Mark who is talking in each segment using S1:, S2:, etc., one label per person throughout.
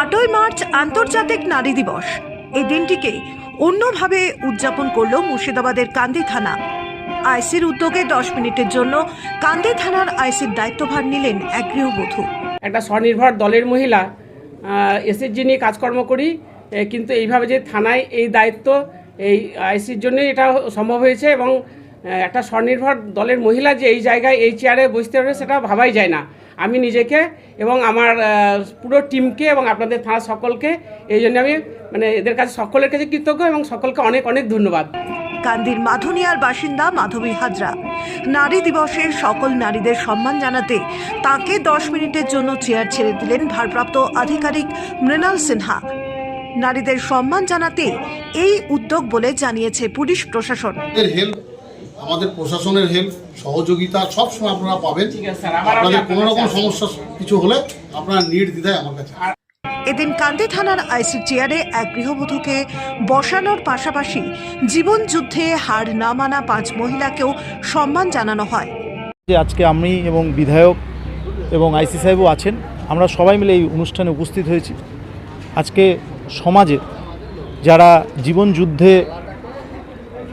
S1: আটই মার্চ আন্তর্জাতিক নারী দিবস। এই দিনটিকে অন্যভাবে উদযাপন করল মুর্শিদাবাদের কান্দি থানা। আইসির উদ্যোগে দশ মিনিটের জন্য কান্দি থানার আইসির দায়িত্বভার নিলেন এক গৃহবধূ।
S2: একটা স্বনির্ভর দলের মহিলা এসএসজি নিয়ে কাজকর্ম করি কিন্তু এইভাবে যে থানায় এই দায়িত্ব, এই আইসির জন্যই এটা সম্ভব হয়েছে এবং একটা স্বনির্ভর দলের মহিলা যে এই জায়গায় এই চেয়ারে বসতে পারবে সেটা ভাবাই যায় না। আমি নিজেকে এবং আমার পুরো টিমকে এবং আপনাদের থানার সকলকে এই জন্য আমি মানে এদের কাছে সকলের কাছে কৃতজ্ঞ এবং সকলকে অনেক অনেক ধন্যবাদ।
S1: কান্দির মাধুনিয়ার বাসিন্দা মাধবী হাজরা নারী দিবসের সকল নারীদের সম্মান জানাতে তাকে দশ মিনিটের জন্য চেয়ার ছেড়ে দিলেন ভারপ্রাপ্ত আধিকারিক মৃণাল সিনহা। নারীদের সম্মান জানাতে এই উদ্যোগ বলে জানিয়েছে পুলিশ প্রশাসন।
S3: হেল্প আমাদের প্রশাসনের হেল্প সহযোগিতা সব সময় আপনারা পাবেন।
S2: ঠিক আছে স্যার, আমার-
S3: আপনাদের কোনো রকম সমস্যা কিছু হলে আপনারা নির্দ্বিধায় আমার কাছে
S1: এদিন কান্দি থানার আইসির চেয়ারে এক গৃহবধূকে বসানোর পাশাপাশি জীবন যুদ্ধে হার না মানা পাঁচ মহিলাকেও সম্মান জানানো হয়।
S4: যে আজকে আমি এবং বিধায়ক এবং আইসি সাহেবও আছেন আমরা সবাই মিলে এই অনুষ্ঠানে উপস্থিত হয়েছি। আজকে সমাজে যারা জীবন যুদ্ধে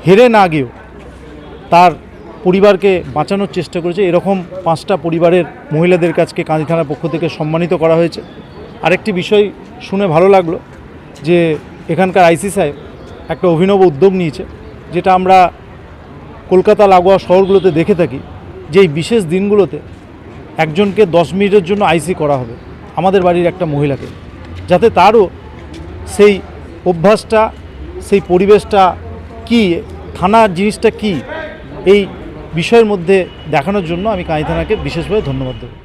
S4: হেরে না গিয়েও তার পরিবারকে বাঁচানোর চেষ্টা করেছে। এরকম পাঁচটা পরিবারের মহিলাদের কাছকে কাঁদি থানার পক্ষ থেকে সম্মানিত করা হয়েছে। আরেকটি বিষয় শুনে ভালো লাগল যে এখানকার আইসি সাহেব একটা অভিনব উদ্যোগ নিয়েছে, যেটা আমরা কলকাতা লাগোয়া শহরগুলোতে দেখে থাকি যে এই বিশেষ দিনগুলোতে একজনকে দশ মিনিটের জন্য আইসি করা হবে আমাদের বাড়ির একটা মহিলাকে, যাতে তারও সেই অভ্যাসটা, সেই পরিবেশটা কি, থানার জিনিসটা কি এই বিষয়ের মধ্যে দেখানোর জন্য আমি কাঁদি থানাকে বিশেষভাবে ধন্যবাদ দেবো।